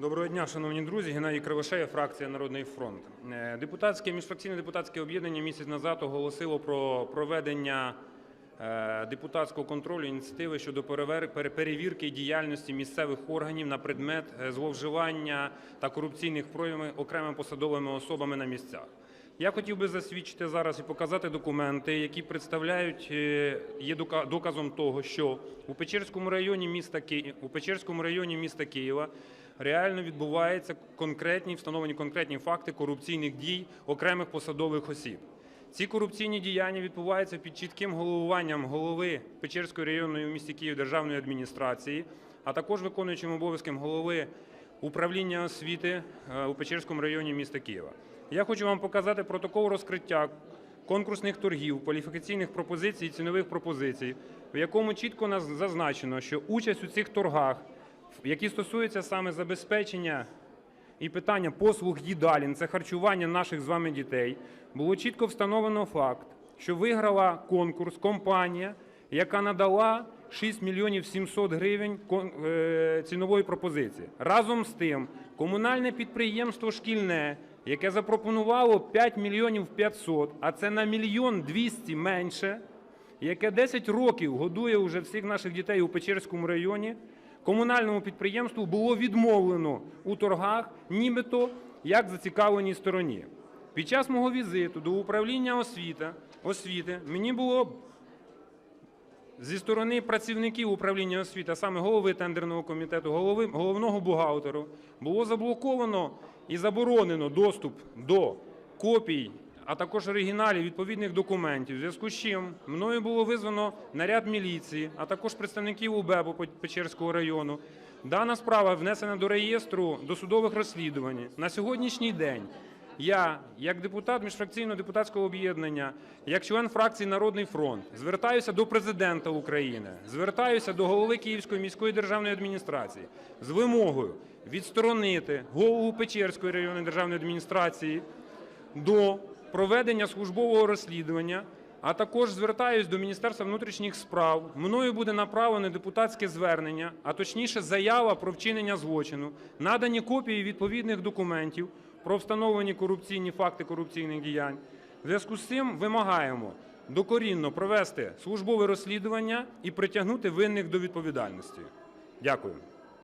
Доброго дня, шановні друзі. Геннадій Кривошеєв, фракція Народний фронт. Е, Депутатське міжфракційне депутатське об'єднання місяць назад оголосило про проведення е, депутатського контролю ініціативи щодо перевірки діяльності місцевих органів на предмет е, зловживання та корупційних проявів окремими посадовими особами на місцях. Я хотів би засвідчити зараз і показати документи, які представляють є дока- доказом того, що у Печерському районі міста Ки... у Печерському районі міста Києва реально відбуваються конкретні встановлені конкретні факти корупційних дій окремих посадових осіб. Ці корупційні діяння відбуваються під чітким головуванням голови Печерської районної в місті Київ державної адміністрації, а також виконуючим обов'язком голови управління освіти е, у Печерському районі міста Києва. Я хочу вам показати протокол розкриття конкурсних торгів, кваліфікаційних пропозицій і цінових пропозицій, в якому чітко зазначено, що участь у цих торгах, які стосуються саме забезпечення і питання послуг їдалін, це харчування наших з вами дітей, було чітко встановлено факт, що виграла конкурс компанія, яка надала 6 мільйонів 700 гривень е, цінової пропозиції. Разом з тим, комунальне підприємство шкільне, яке запропонувало 5 мільйонів 500, а це на мільйон 200 менше, яке 10 років годує вже всіх наших дітей у Печерському районі, комунальному підприємству було відмовлено у торгах, нібито як зацікавленій стороні. Під час мого візиту до управління освіти, освіти мені було зі сторони працівників управління освіти, а саме голови тендерного комітету, голови, головного бухгалтеру, було заблоковано і заборонено доступ до копій, а також оригіналів відповідних документів. В зв'язку з чим мною було визвано наряд міліції, а також представників УБЕБу Пе- Печерського району. Дана справа внесена до реєстру досудових розслідувань. На сьогоднішній день я, як депутат міжфракційного депутатського об'єднання, як член фракції Народний фронт, звертаюся до президента України, звертаюся до голови Київської міської державної адміністрації з вимогою відсторонити голову Печерської районної державної адміністрації до проведення службового розслідування, а також звертаюсь до Міністерства внутрішніх справ. Мною буде направлене депутатське звернення, а точніше заява про вчинення злочину, надані копії відповідних документів про встановлені корупційні факти корупційних діянь. В зв'язку з цим вимагаємо докорінно провести службове розслідування і притягнути винних до відповідальності. Дякую.